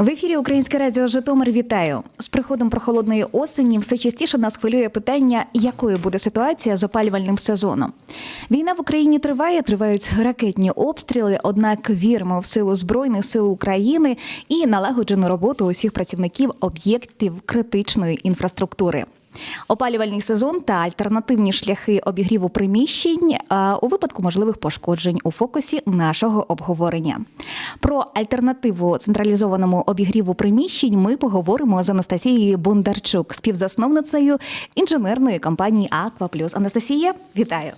В ефірі Українське радіо Житомир вітаю з приходом прохолодної осені. Все частіше нас хвилює питання, якою буде ситуація з опалювальним сезоном. Війна в Україні триває, тривають ракетні обстріли. Однак віримо в силу збройних сил України і налагоджену роботу усіх працівників об'єктів критичної інфраструктури. Опалювальний сезон та альтернативні шляхи обігріву приміщень у випадку можливих пошкоджень у фокусі нашого обговорення. Про альтернативу централізованому обігріву приміщень ми поговоримо з Анастасією Бондарчук, співзасновницею інженерної компанії Аква Плюс. Анастасія, вітаю!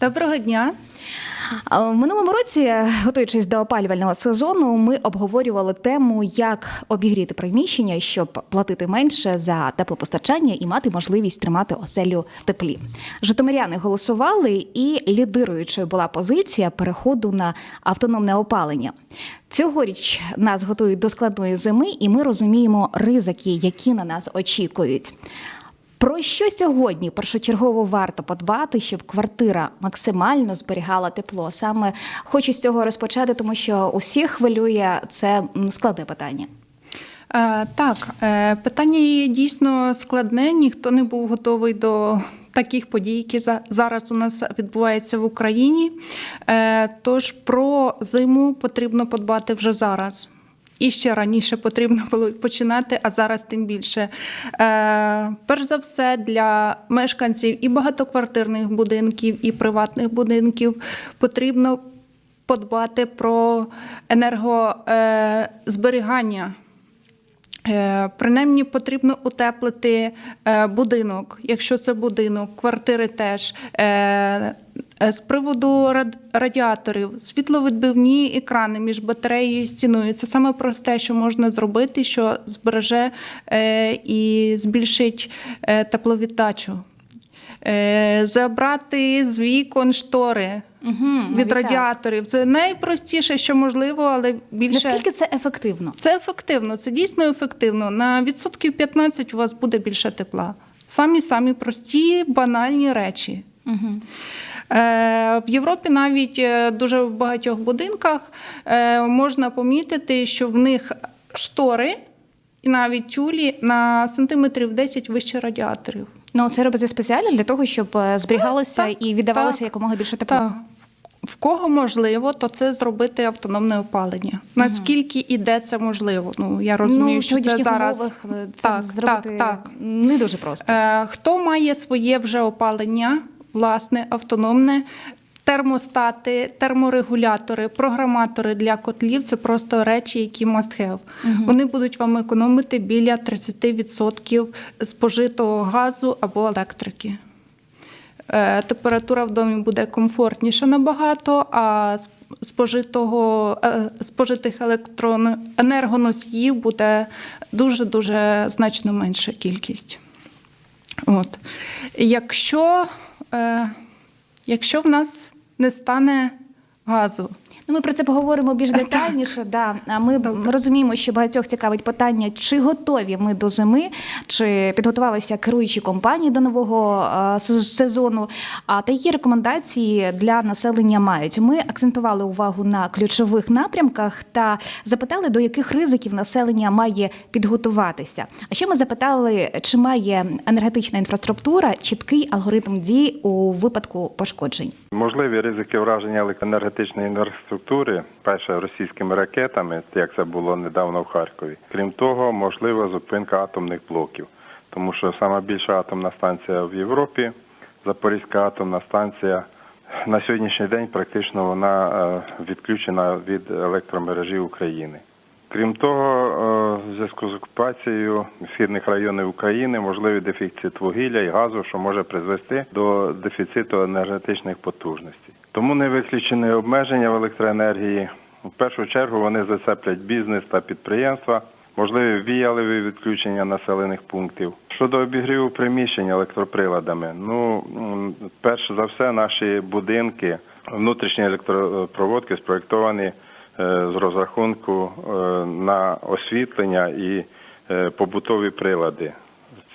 Доброго дня. Минулому році, готуючись до опалювального сезону, ми обговорювали тему, як обігріти приміщення, щоб платити менше за теплопостачання і мати можливість тримати оселю в теплі. Житомиряни голосували, і лідируючою була позиція переходу на автономне опалення. Цьогоріч нас готують до складної зими, і ми розуміємо ризики, які на нас очікують. Про що сьогодні першочергово варто подбати, щоб квартира максимально зберігала тепло? Саме хочу з цього розпочати, тому що усіх хвилює це складне питання. Е, так, е, питання є дійсно складне. Ніхто не був готовий до таких подій, які за- зараз у нас відбуваються в Україні. Е, тож про зиму потрібно подбати вже зараз. І ще раніше потрібно було починати, а зараз тим більше. Е, перш за все, для мешканців і багатоквартирних будинків, і приватних будинків потрібно подбати про енергозберігання. Е, Принаймні потрібно утеплити е, будинок, якщо це будинок, квартири теж. Е, З приводу радіаторів, світловідбивні екрани між батареєю і стіною це саме просте, що можна зробити, що збереже е, і збільшить е, тепловіддачу. Забрати з вікон штори Угу, від радіаторів. Це найпростіше, що можливо, але більше Наскільки це ефективно? це ефективно, це дійсно ефективно. На відсотків 15 у вас буде більше тепла. Самі самі прості, банальні речі. Угу. Е, В Європі навіть е, дуже в багатьох будинках е, можна помітити, що в них штори і навіть тюлі на сантиметрів 10 вище радіаторів. Ну це робиться спеціально для того, щоб зберігалося так, і віддавалося так. якомога більше тепла. Так. В кого можливо, то це зробити автономне опалення. Наскільки іде це можливо? Ну я розумію, ну, що це зараз умовах це так, зробити так, так. не дуже просто. Е, хто має своє вже опалення, власне, автономне, термостати, терморегулятори, програматори для котлів це просто речі, які must have. Вони будуть вам економити біля 30% спожитого газу або електрики. Е, Температура в домі буде комфортніша набагато, а спожитого, е, спожитих електрон, енергоносіїв буде дуже-дуже значно менша кількість. От. Якщо, якщо в нас не стане газу, Ну, ми про це поговоримо більш детальніше. Да. А ми Добре. розуміємо, що багатьох цікавить питання, чи готові ми до зими, чи підготувалися керуючі компанії до нового е, сезону. А та які рекомендації для населення мають? Ми акцентували увагу на ключових напрямках та запитали, до яких ризиків населення має підготуватися. А ще ми запитали, чи має енергетична інфраструктура чіткий алгоритм дій у випадку пошкоджень. Можливі ризики враження електроенергетичної інфраструктури, перше російськими ракетами, як це було недавно в Харкові. Крім того, можлива зупинка атомних блоків, тому що сама більша атомна станція в Європі, Запорізька атомна станція. На сьогоднішній день практично вона е, відключена від електромережі України. Крім того, е, в зв'язку з окупацією східних районів України можливий дефіцит вугілля і газу, що може призвести до дефіциту енергетичних потужностей. Тому не виключені обмеження в електроенергії. В першу чергу вони зацеплять бізнес та підприємства, можливі віялові відключення населених пунктів. Щодо обігріву приміщень електроприладами, ну перш за все, наші будинки, внутрішні електропроводки спроєктовані е, з розрахунку е, на освітлення і е, побутові прилади.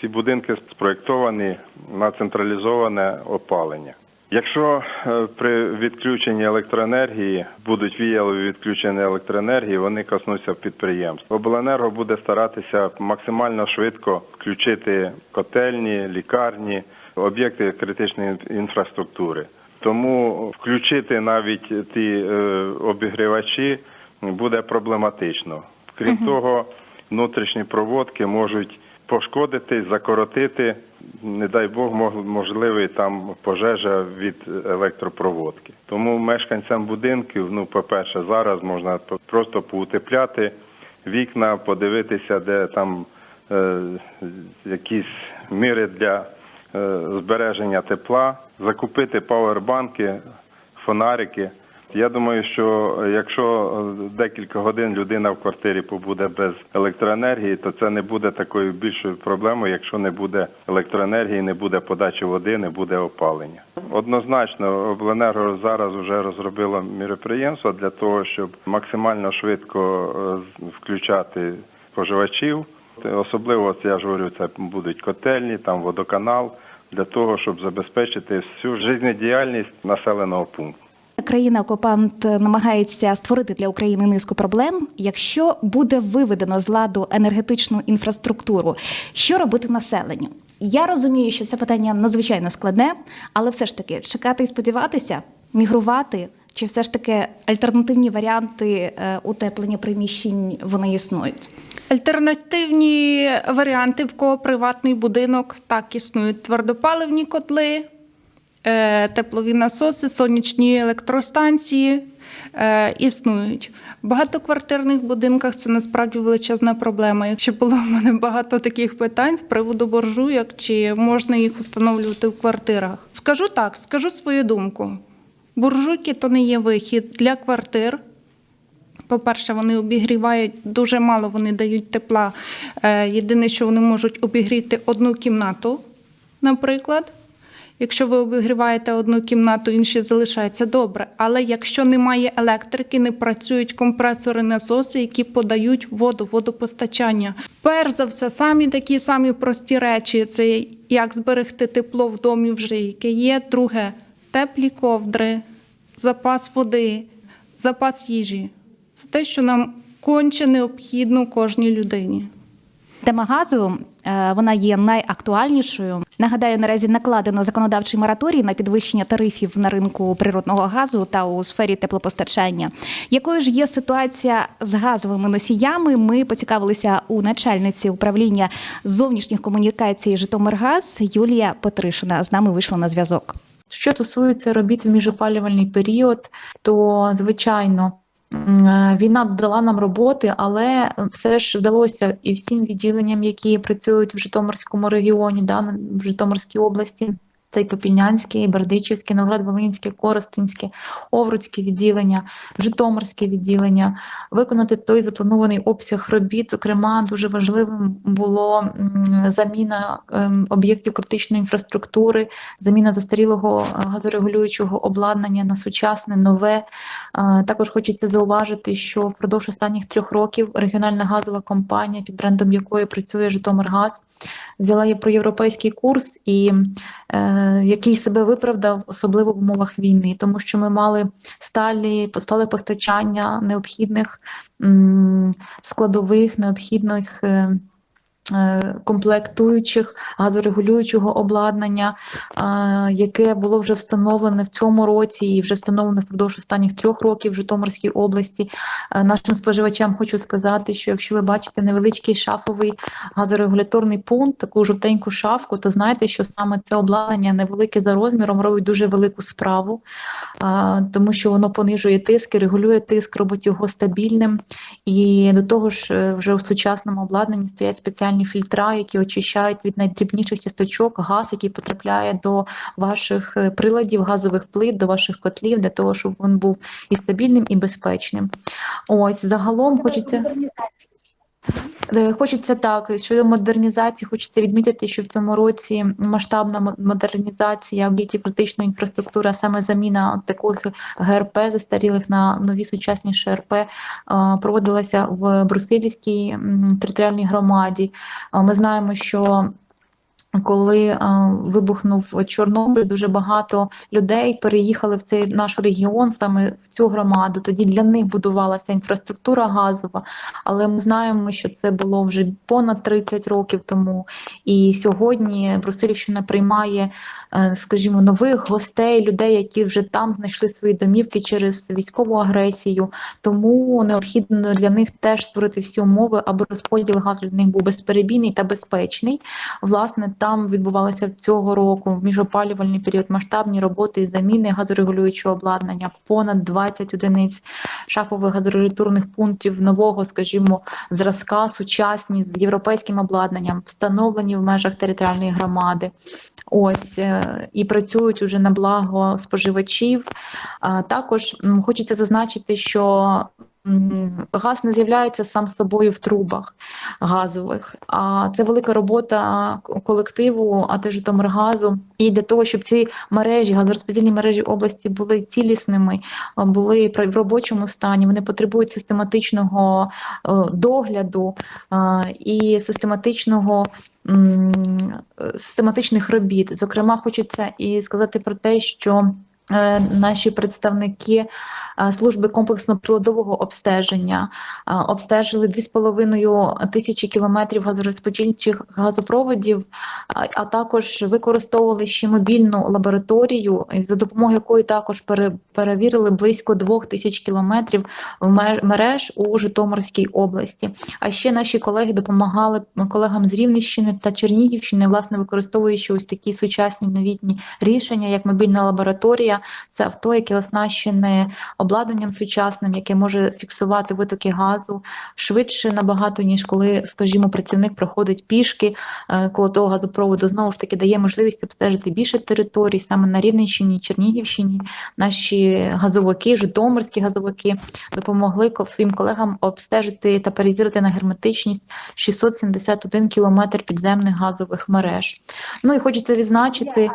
Ці будинки спроєктовані на централізоване опалення. Якщо е, при відключенні електроенергії будуть віялові відключення електроенергії, вони коснуться підприємств. Обленерго буде старатися максимально швидко включити котельні, лікарні, об'єкти критичної інфраструктури. Тому включити навіть ті е, обігрівачі буде проблематично. Крім того, внутрішні проводки можуть пошкодити, закоротити, не дай Бог, можливий там пожежа від електропроводки. Тому мешканцям будинків, ну, по-перше, зараз можна просто поутепляти вікна, подивитися, де там е, якісь міри для е, збереження тепла, закупити павербанки, фонарики. Я думаю, що якщо е, декілька годин людина в квартирі побуде без електроенергії, то це не буде такою більшою проблемою, якщо не буде електроенергії, не буде подачі води, не буде опалення. Однозначно, обленерго зараз вже розробило міроприємство для того, щоб максимально швидко е, включати споживачів. Особливо це я ж говорю, це будуть котельні, там водоканал для того, щоб забезпечити всю життєдіяльність населеного пункту. Країна-окупант намагається створити для України низку проблем. Якщо буде виведено з ладу енергетичну інфраструктуру, що робити населенню? Я розумію, що це питання надзвичайно складне, але все ж таки чекати і сподіватися, мігрувати, чи все ж таки альтернативні варіанти е, утеплення приміщень вони існують? Альтернативні варіанти, в кого приватний будинок, так існують твердопаливні котли, теплові насоси, сонячні електростанції е, існують. В багатоквартирних будинках це насправді величезна проблема. Якщо було в мене багато таких питань з приводу буржуйок, чи можна їх встановлювати в квартирах. Скажу так, скажу свою думку. Буржуйки то не є вихід для квартир. По-перше, вони обігрівають дуже мало, вони дають тепла. Е, Єдине, що вони можуть обігріти одну кімнату, наприклад. Якщо ви обігріваєте одну кімнату, інші залишаються добре. Але якщо немає електрики, не працюють компресори, насоси, які подають воду, водопостачання. Перш за все, самі такі самі прості речі: це як зберегти тепло в домі вже, яке є. Друге теплі ковдри, запас води, запас їжі. Це те, що нам конче необхідно кожній людині. Тема газу вона є найактуальнішою. Нагадаю, наразі накладено законодавчий мораторій на підвищення тарифів на ринку природного газу та у сфері теплопостачання. Якою ж є ситуація з газовими носіями? Ми поцікавилися у начальниці управління зовнішніх комунікацій Житомиргаз Юлія Петришина. З нами вийшла на зв'язок. Що стосується робіт в міжопалювальний період, то звичайно. Е, Війна дала нам роботи, але все ж вдалося і всім відділенням, які працюють в Житомирському регіоні, да, в Житомирській області, це і Попільнянське, і Бердичівське, Новоград-Волинське, Коростенське, Овруцьке відділення, Житомирське відділення, виконати той запланований обсяг робіт. Зокрема, дуже важливим було заміна ем, об'єктів критичної інфраструктури, заміна застарілого е, газорегулюючого обладнання на сучасне, нове. Е, Також хочеться зауважити, що впродовж останніх трьох років регіональна газова компанія, під брендом якої працює Житомиргаз, взяла є проєвропейський курс, і е, який себе виправдав, особливо в умовах війни, тому що ми мали сталі стале постачання необхідних складових, необхідних. Е, Комплектуючих газорегулюючого обладнання, е, яке було вже встановлене в цьому році і вже встановлене впродовж останніх трьох років в Житомирській області. Е, Нашим споживачам хочу сказати, що якщо ви бачите невеличкий шафовий газорегуляторний пункт, таку жовтеньку шафку, то знайте, що саме це обладнання невелике за розміром робить дуже велику справу, тому що воно понижує тиск, і регулює тиск, робить його стабільним. І до того ж, вже в сучасному обладнанні стоять спеціальні фільтра, які очищають від найдрібніших часточок газ, який потрапляє до ваших е, приладів, газових плит, до ваших котлів, для того, щоб він був і стабільним, і безпечним. Ось загалом хочеться. Е, Хочеться так, щодо модернізації, хочеться відмітити, що в цьому році масштабна модернізація об'єктів критичної інфраструктури, а саме заміна таких ГРП застарілих на нові сучасні ШРП, е, проводилася в Брусилівській територіальній громаді. Е, Ми знаємо, що Коли е, вибухнув Чорнобиль, дуже багато людей переїхали в цей наш регіон, саме в цю громаду. Тоді для них будувалася інфраструктура газова. Але ми знаємо, що це було вже понад 30 років тому. І сьогодні Брусилівщина приймає, е, скажімо, нових гостей, людей, які вже там знайшли свої домівки через військову агресію. Тому необхідно для них теж створити всі умови, аби розподіл газу для них був безперебійний та безпечний. Власне, там відбувалися цього року в міжопалювальний період масштабні роботи із заміни газорегулюючого обладнання, понад 20 одиниць шафових газорегуляторних пунктів нового, скажімо, зразка, сучасні з європейським обладнанням, встановлені в межах територіальної громади. Ось е, і працюють уже на благо споживачів. Також хочеться зазначити, що газ не з'являється сам собою в трубах газових, а це велика робота колективу АТ Житомиргазу. І для того, щоб ці мережі, газорозподільні мережі області були цілісними, були в робочому стані, вони потребують систематичного е, догляду і систематичного систематичних робіт. Зокрема, хочеться і сказати про те, що наші представники е, служби комплексного приладового обстеження е, обстежили 2,5 тисячі кілометрів газорозподільчих газопроводів, а- також використовували ще мобільну лабораторію, за допомогою якої також перевірили близько 2 тисяч кілометрів мереж у Житомирській області. А ще наші колеги допомагали колегам з Рівненщини та Чернігівщини, власне використовуючи ось такі сучасні новітні рішення, як мобільна лабораторія. Це авто, яке оснащене обладнанням сучасним, яке може фіксувати витоки газу швидше набагато, ніж коли, скажімо, працівник проходить пішки е, коло того газопроводу. Знову ж таки, дає можливість обстежити більше територій саме на Рівненщині, Чернігівщині. Наші газовики, житомирські газовики допомогли своїм колегам обстежити та перевірити на герметичність 671 кілометр підземних газових мереж. Ну і хочеться відзначити.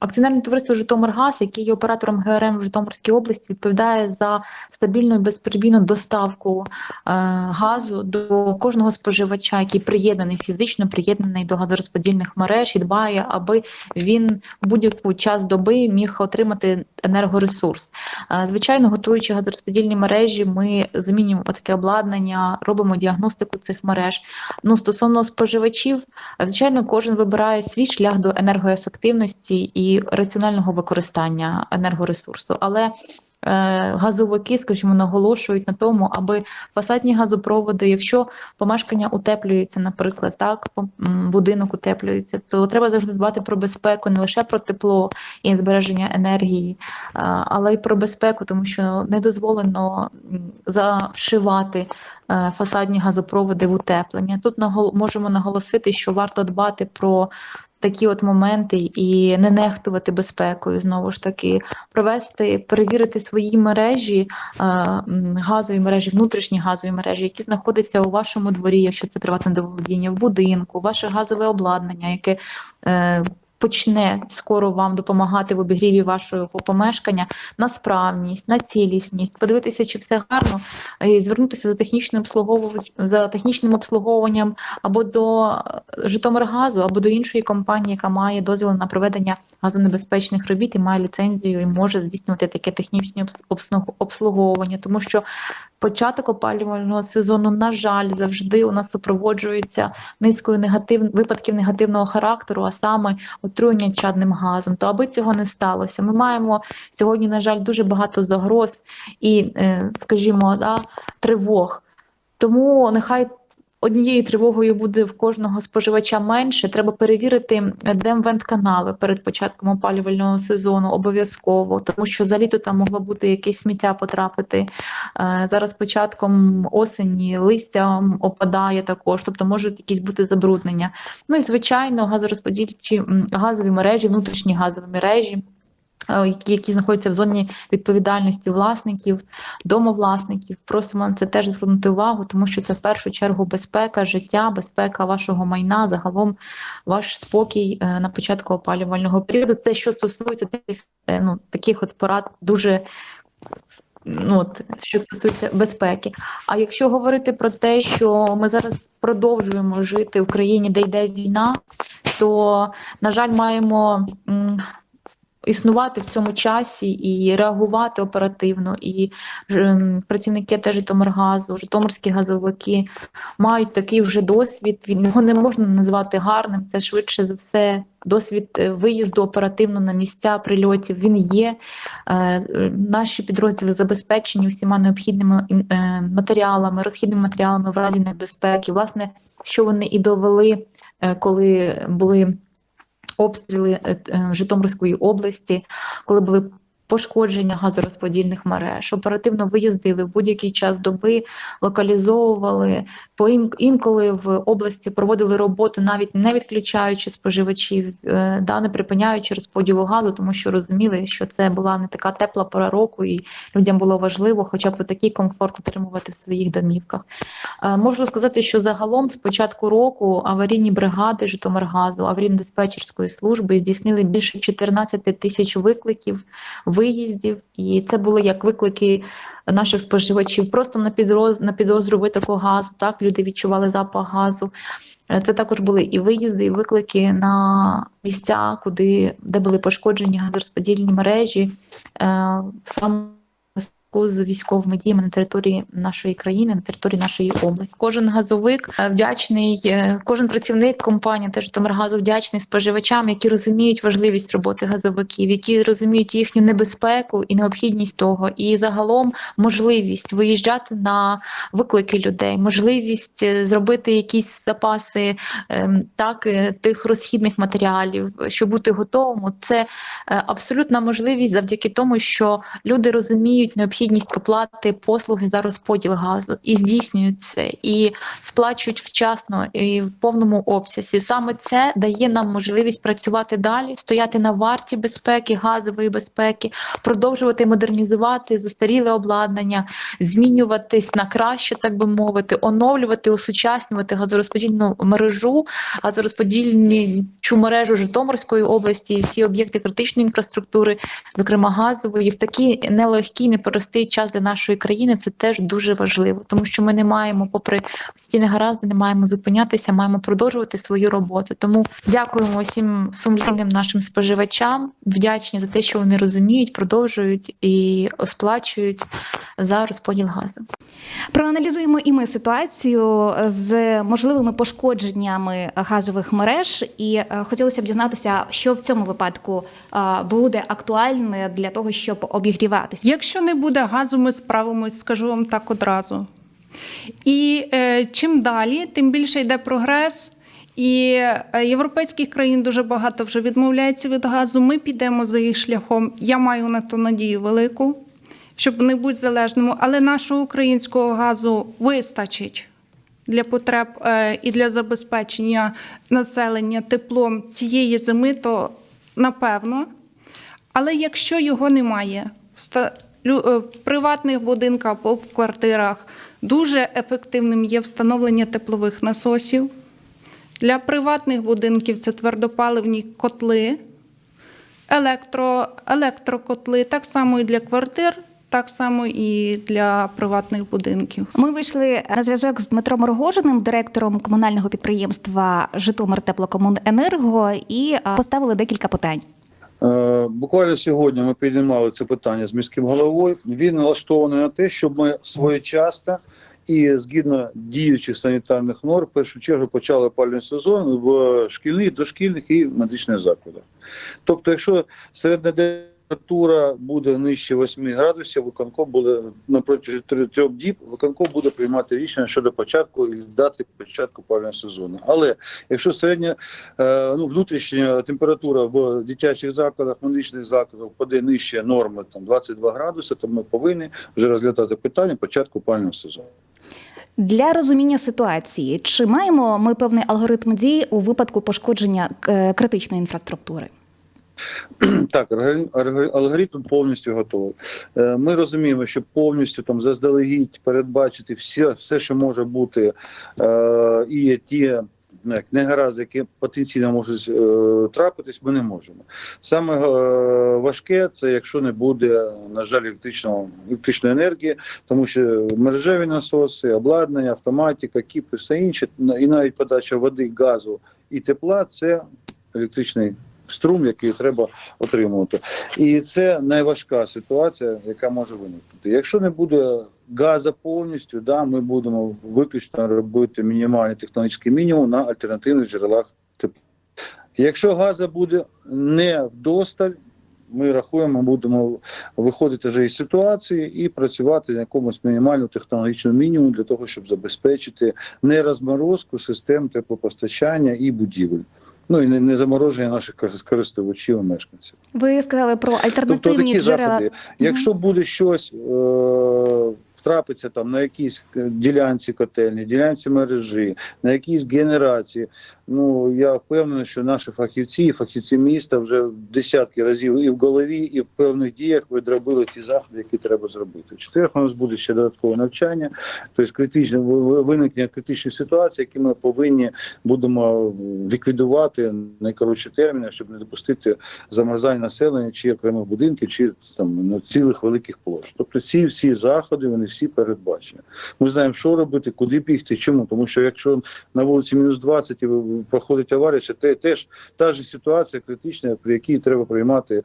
Акціонерне товариство Житомиргаз, яке є оператором ГРМ в Житомирській області, відповідає за стабільну і безперебійну доставку е, газу до кожного споживача, який приєднаний фізично приєднаний до газорозподільних мереж і дбає, аби він будь-яку час доби міг отримати енергоресурс. Е, Звичайно, готуючи газорозподільні мережі, ми замінюємо таке обладнання, робимо діагностику цих мереж. Ну стосовно споживачів, звичайно, кожен вибирає свій шлях до енергоефективності і раціонального використання енергоресурсу. Але е, газовики, скажімо, наголошують на тому, аби фасадні газопроводи, якщо помешкання утеплюється, наприклад, так будинок утеплюється, то треба завжди дбати про безпеку, не лише про тепло і збереження енергії, але й про безпеку, тому що не дозволено зашивати е, фасадні газопроводи в утеплення. Тут можемо наголосити, що варто дбати про такі от моменти і не нехтувати безпекою. Знову ж таки, провести, перевірити свої мережі, е, газові мережі, внутрішні газові мережі, які знаходяться у вашому дворі, якщо це приватне доволодіння, в будинку, ваше газове обладнання, яке е, почне скоро вам допомагати в обігріві вашого помешкання на справність, на цілісність, подивитися, чи все гарно, і звернутися за технічним за технічним обслуговуванням або до е, Житомиргазу, або до іншої компанії, яка має дозвіл на проведення газонебезпечних робіт і має ліцензію і може здійснювати таке технічне обс- обслуговування, тому що початок опалювального сезону, на жаль, завжди у нас супроводжується низкою негатив... випадків негативного характеру, а саме отруєння чадним газом. То аби цього не сталося, ми маємо сьогодні, на жаль, дуже багато загроз і, е, скажімо, да, тривог. Тому нехай однією тривогою буде в кожного споживача менше. Треба перевірити демвент-канали перед початком опалювального сезону обов'язково, тому що за літо там могло бути якесь сміття потрапити. Е, Зараз початком осені листя опадає також, тобто можуть якісь бути забруднення. Ну і звичайно, газорозподільчі газові мережі, внутрішні газові мережі. Е, Які, знаходяться в зоні відповідальності власників, домовласників, просимо на це теж звернути увагу, тому що це в першу чергу безпека життя, безпека вашого майна, загалом ваш спокій е, на початку опалювального періоду. Це що стосується тих е, ну, таких от порад дуже ну, от, що стосується безпеки. А якщо говорити про те, що ми зараз продовжуємо жити в країні, де йде війна, то, на жаль, маємо існувати в цьому часі і реагувати оперативно. І ж, працівники теж Житомиргазу, житомирські газовики мають такий вже досвід. Він його не можна назвати гарним. Це швидше за все досвід е, виїзду оперативно на місця прильотів. Він є. Е, Наші підрозділи забезпечені всіма необхідними е, матеріалами, розхідними матеріалами в разі небезпеки. Власне, що вони і довели, коли були обстріли е, е, Житомирської області, коли були пошкодження газорозподільних мереж, оперативно виїздили в будь-який час доби, локалізовували по ін- інколи в області проводили роботу, навіть не відключаючи споживачів, е, да, не припиняючи розподілу газу, тому що розуміли, що це була не така тепла пора року, і людям було важливо, хоча б такий комфорт отримувати в своїх домівках. Е, Можу сказати, що загалом з початку року аварійні бригади Житомиргазу, аварійно-диспетчерської служби здійснили більше 14 тисяч викликів, виїздів, і це були як виклики наших споживачів просто на підроз на підозру витоку газу. Так люди відчували запах газу. Е, Це також були і виїзди, і виклики на місця, куди де були пошкоджені газорозподільні мережі, е, зв'язку з військовими діями на території нашої країни, на території нашої області. Кожен газовик е, вдячний, е, кожен працівник компанії теж Житомиргазу вдячний споживачам, які розуміють важливість роботи газовиків, які розуміють їхню небезпеку і необхідність того, і загалом можливість виїжджати на виклики людей, можливість е, зробити якісь запаси ем, так тих розхідних матеріалів, щоб бути готовим. Це абсолютна можливість завдяки тому, що люди розуміють необхідність оплати послуги за розподіл газу і здійснюють це, і сплачують вчасно і в повному обсязі. Саме це дає нам можливість працювати далі, стояти на варті безпеки, газової безпеки, продовжувати модернізувати застаріле обладнання, змінюватись на краще, так би мовити, оновлювати, осучаснювати газорозподільну мережу, газорозподільчу мережу Житомирської області і всі об'єкти критичної інфраструктури, зокрема газової, в такий нелегкий, непростий час для нашої країни. Це теж дуже важливо, тому що ми не маємо, попри всі негаразди, не маємо зупинятися, маємо продовжувати свою роботу. Тому дякуємо усім сумлінним нашим споживачам. Вдячні за те, що вони розуміють, продовжують і сплачують за розподіл газу. Проаналізуємо і ми ситуацію з можливими пошкодженнями газових мереж, і е, хотілося б дізнатися, що в цьому випадку е, буде актуальне для того, щоб обігріватися. Якщо не буде газу, ми справимось, скажу вам так одразу. І е, чим далі, тим більше йде прогрес. І е, європейських країн дуже багато вже відмовляється від газу. Ми підемо за їх шляхом. Я маю на то надію велику, щоб не бути залежними. Але нашого українського газу вистачить для потреб е, і для забезпечення населення теплом цієї зими, то напевно. Але якщо його немає е, в приватних будинках або в квартирах, дуже ефективним є встановлення теплових насосів. Для приватних будинків це твердопаливні котли, електро, електрокотли, так само і для квартир, так само і для приватних будинків. Ми вийшли на зв'язок з Дмитром Рогожиним, директором комунального підприємства Житомир Теплокомуненерго, і е, поставили декілька питань. Е, Буквально сьогодні ми піднімали це питання з міським головою. Він налаштований на те, щоб ми своєчасно і згідно діючих санітарних норм, в першу чергу почали опалювальний сезон в шкільних, дошкільних і медичних закладах. Тобто, якщо середня температура буде нижче 8 градусів, виконком буде на протязі трьох діб, виконком буде приймати рішення щодо початку і дати початку опалювального сезону. Але якщо середня е, ну, внутрішня температура в дитячих закладах, медичних закладах впаде нижче норми там 22 градуси, то ми повинні вже розглядати питання початку опалювального сезону. Для розуміння ситуації, чи маємо ми певний алгоритм дій у випадку пошкодження е, критичної інфраструктури? Так, алгоритм- повністю готовий. Е, Ми розуміємо, що повністю там заздалегідь передбачити все, все що може бути, е, і ті ну, негаразди, які потенційно можуть е, трапитись, ми не можемо. Саме важке це якщо не буде, на жаль, електричної енергії, тому що мережеві насоси, обладнання, автоматика, кіпи, все інше, і навіть подача води, газу і тепла це електричний струм, який треба отримувати. І це найважка ситуація, яка може виникнути. Якщо не буде газу повністю, да, ми будемо виключно робити мінімальний технологічний мінімум на альтернативних джерелах тепла. Якщо газу буде не вдосталь, ми рахуємо, будемо виходити вже із ситуації і працювати на якомусь мінімальному технологічному мінімуму для того, щоб забезпечити не розморозку систем теплопостачання і будівель. Ну і не, не замороження наших користувачів мешканців. Ви сказали про Тобто альтернативні такі джерела. заходи. Якщо буде щось е- трапиться там на якійсь е, ділянці котельні, ділянці мережі, на якійсь генерації, ну я впевнений, що наші фахівці, і фахівці міста вже десятки разів і в голові, і в певних діях відробили ті заходи, які треба зробити. В четверг у нас буде ще додаткове навчання, тобто критичне виникнення критичної ситуації, які ми повинні будемо ліквідувати найкоротші терміни, щоб не допустити замерзання населення чи окремих будинків, чи там ну, цілих великих площ. Тобто ці всі заходи вони всі передбачені. Ми знаємо, що робити, куди бігти. Чому? Тому що якщо на вулиці мінус 20 і проходить аварія, чи те- теж та ж ситуація критична, при якій треба приймати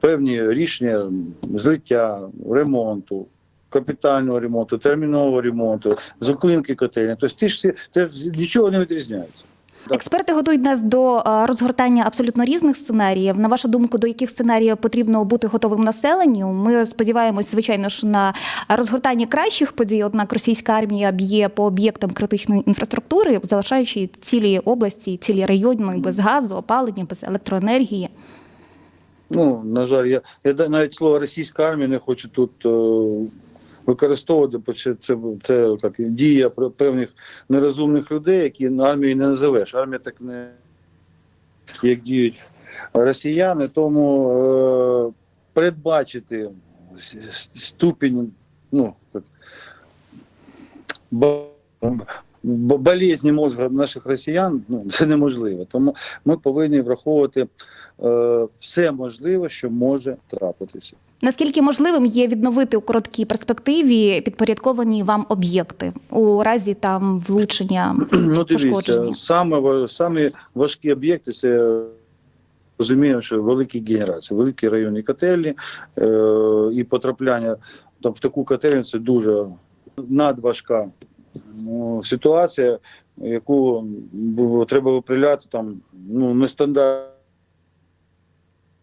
певні рішення злиття, ремонту. Капітального ремонту, термінового ремонту, зупинки котельні. Тобто ті ж всі це нічого не відрізняється. Експерти готують нас до е, розгортання абсолютно різних сценаріїв. На вашу думку, до яких сценаріїв потрібно бути готовим населенню? Ми сподіваємось, звичайно ж, на розгортання кращих подій. Однак російська армія б'є по об'єктам критичної інфраструктури, залишаючи цілі області, цілі райони без газу, опалення, без електроенергії. Ну, на жаль, я, я навіть слово російська армія не хочу тут е, використовувати, це, це, це як, дія певних нерозумних людей, які на армію не називеш. Армія так не як діють росіяни, тому е, передбачити ступінь, ну, так, бо- бо- болезні мозга наших росіян ну, це неможливо. Тому ми повинні враховувати е, все можливе, що може трапитися. Наскільки можливим є відновити у короткій перспективі підпорядковані вам об'єкти у разі там влучення? Ну, дивіться, саме, самі важкі об'єкти це. Розуміємо, що великі генерації, великі районні котельні е, і потрапляння там, в таку котельню це дуже надважка ну, ситуація, яку треба виправляти там ну, нестандартно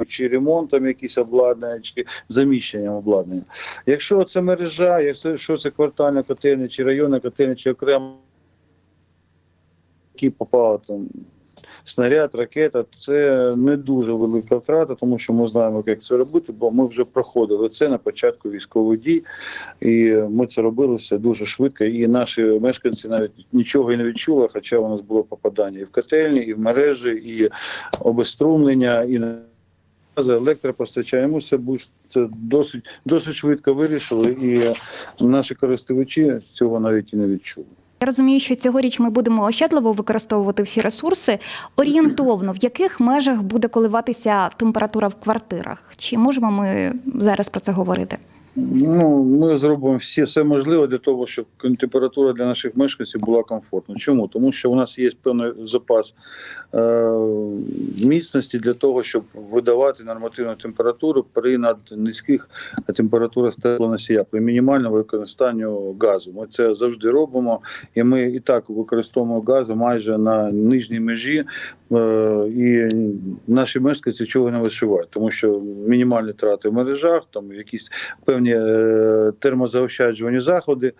чи ремонтом якісь обладнання, чи заміщенням обладнання. Якщо це мережа, якщо це квартальна котельня, чи районна котельня, чи окремо які попав там снаряд, ракета, це не дуже велика втрата, тому що ми знаємо, як це робити, бо ми вже проходили це на початку військових дій, і ми це робили все дуже швидко. І наші мешканці навіть нічого і не відчули, хоча у нас було попадання і в котельні, і в мережі, і обеструмлення, і електропостачання. Все це досить досить швидко вирішили, і наші користувачі цього навіть і не відчули. Я розумію, що цьогоріч ми будемо ощадливо використовувати всі ресурси. Орієнтовно, в яких межах буде коливатися температура в квартирах? Чи можемо ми зараз про це говорити? Ну, ми зробимо всі все можливе для того, щоб температура для наших мешканців була комфортна. Чому? Тому що у нас є певний запас е, міцності для того, щоб видавати нормативну температуру при наднизьких температурах теплоносія, при мінімальному використанню газу. Ми це завжди робимо, і ми і так використовуємо газу майже на нижній межі. Е, і наші мешканці чого не відчувають, тому що мінімальні трати в мережах, там якісь певні е, термозаощаджувальні заходи.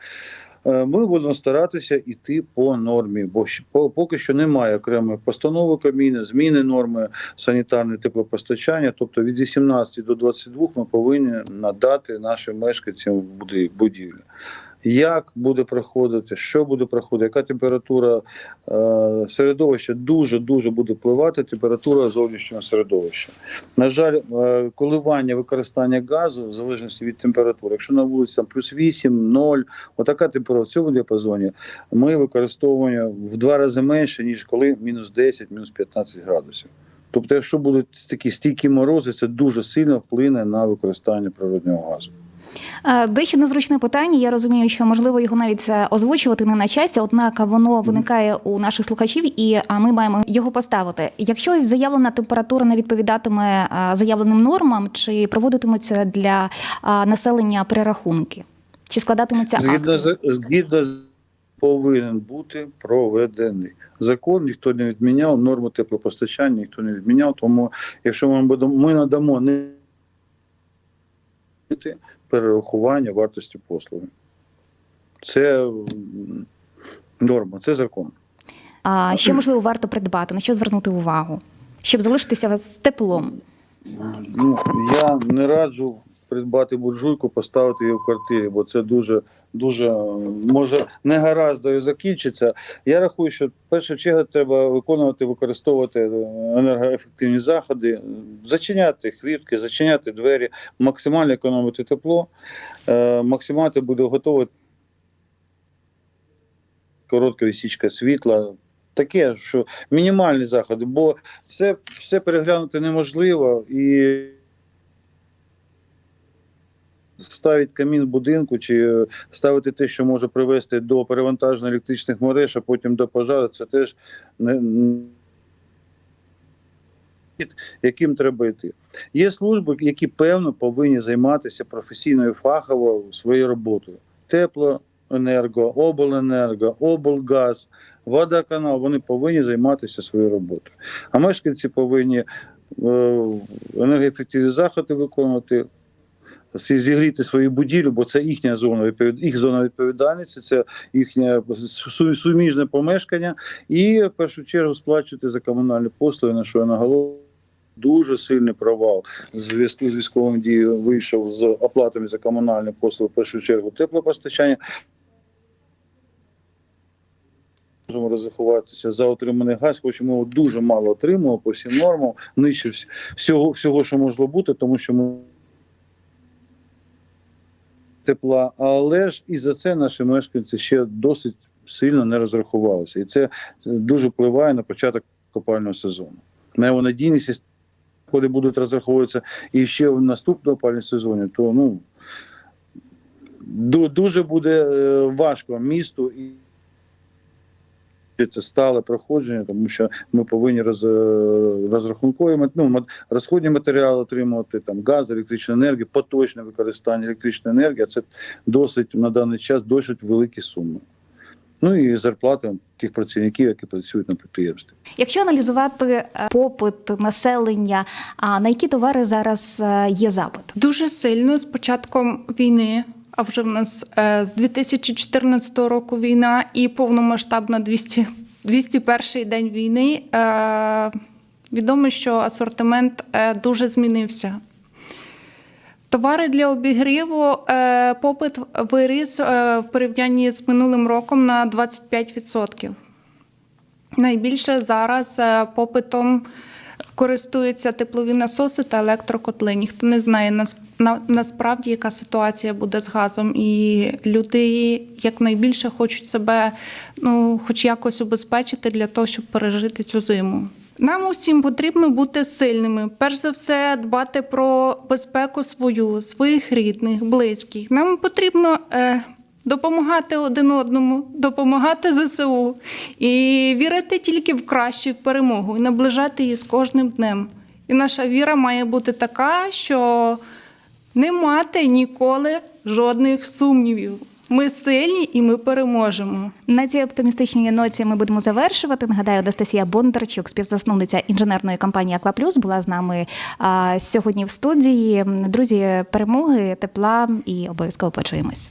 Е, Ми будемо старатися йти по нормі, бо по- поки що немає окремої постанови Кабміну, зміни норми санітарне теплопостачання. Тобто від 18 до 22 ми повинні надати нашим мешканцям будівлі. Як буде проходити, що буде проходити, яка температура е, середовища дуже дуже буде впливати температура зовнішнього середовища. На жаль, е, коливання використання газу в залежності від температури, якщо на вулиці там плюс 8, 0, отака температура в цьому діапазоні, ми використовуємо в два рази менше, ніж коли мінус 10, мінус 15 градусів. Тобто, якщо будуть такі стійкі морози, це дуже сильно вплине на використання природнього газу. Е, Дещо незручне питання. Я розумію, що можливо його навіть е, озвучувати не на часі, однак воно виникає у наших слухачів, і а, ми маємо його поставити. Якщо ось заявлена температура не відповідатиме е, заявленим нормам, чи проводитимуться для населення перерахунки, чи складатимуться Згідно акти? згідно повинен бути проведений. Закон ніхто не відміняв, норму теплопостачання ніхто не відміняв. Тому якщо ми будемо, ми надамо не перерахування вартості послуги. Це норма, це закон. А що можливо варто придбати? На що звернути увагу, щоб залишитися з теплом? Ну, я не раджу придбати буржуйку, поставити її в квартирі, бо це дуже, дуже може негараздою закінчиться. Я рахую, що в першу чергу треба виконувати, використовувати е, енергоефективні заходи, зачиняти хвіртки, зачиняти двері, максимально економити тепло, е, максимально буде готове коротка відсічка світла. Таке, що мінімальні заходи, бо все, все переглянути неможливо і ставити камін будинку чи ставити те, що може привести до перевантаження електричних мереж, а потім до пожару, це теж не яким треба йти. Є служби, які певно повинні займатися професійно і фахово своєю роботою. Теплоенерго, обленерго, облгаз, водоканал, вони повинні займатися своєю роботою. А мешканці повинні е, енергоефективні заходи виконувати, зігріти свою будівлю, бо це їхня зона їх зона відповідальності, це їхнє суміжне помешкання, і в першу чергу сплачувати за комунальні послуги, на що я наголошую. Дуже сильний провал зв'язку з військовим дією вийшов з оплатами за комунальні послуги, в першу чергу теплопостачання. Можемо розрахуватися за отриманий газ, хоч ми його дуже мало отримали по всім нормам, нижче всього, всього, що могло бути, тому що ми тепла, але ж і за це наші мешканці ще досить сильно не розрахувалися. І це дуже впливає на початок копального сезону. На його надійність, коли будуть розраховуватися і ще в наступному опальному сезоні, то ну дуже буде е, важко місту і це стале проходження, тому що ми повинні роз, е, розрахункові ну, розходні матеріали отримувати, там газ, електрична енергія, поточне використання електричної енергії. Це досить на даний час досить великі суми. Ну і зарплати тих працівників, які працюють на підприємстві. Якщо аналізувати е, попит населення, а на які товари зараз е, є запит? Дуже сильно з початком війни, а вже в нас е, з 2014 року війна і повномасштабна 200, 201 день війни. Е, відомо, що асортимент е, дуже змінився. Товари для обігріву попит виріс в порівнянні з минулим роком на 25%. Найбільше зараз попитом користуються теплові насоси та електрокотли. Ніхто не знає нас- на, насправді, яка ситуація буде з газом, і люди якнайбільше хочуть себе ну, хоч якось убезпечити для того, щоб пережити цю зиму. Нам усім потрібно бути сильними. Перш за все, дбати про безпеку свою, своїх рідних, близьких. Нам потрібно е, допомагати один одному, допомагати ЗСУ і вірити тільки в кращу в перемогу і наближати її з кожним днем. І наша віра має бути така, що не мати ніколи жодних сумнівів. Ми сильні і ми переможемо. На цій оптимістичній ноті ми будемо завершувати. Нагадаю, Анастасія Бондарчук, співзасновниця інженерної компанії Акваплюс, була з нами а, сьогодні в студії. Друзі, перемоги, тепла і обов'язково почуємось.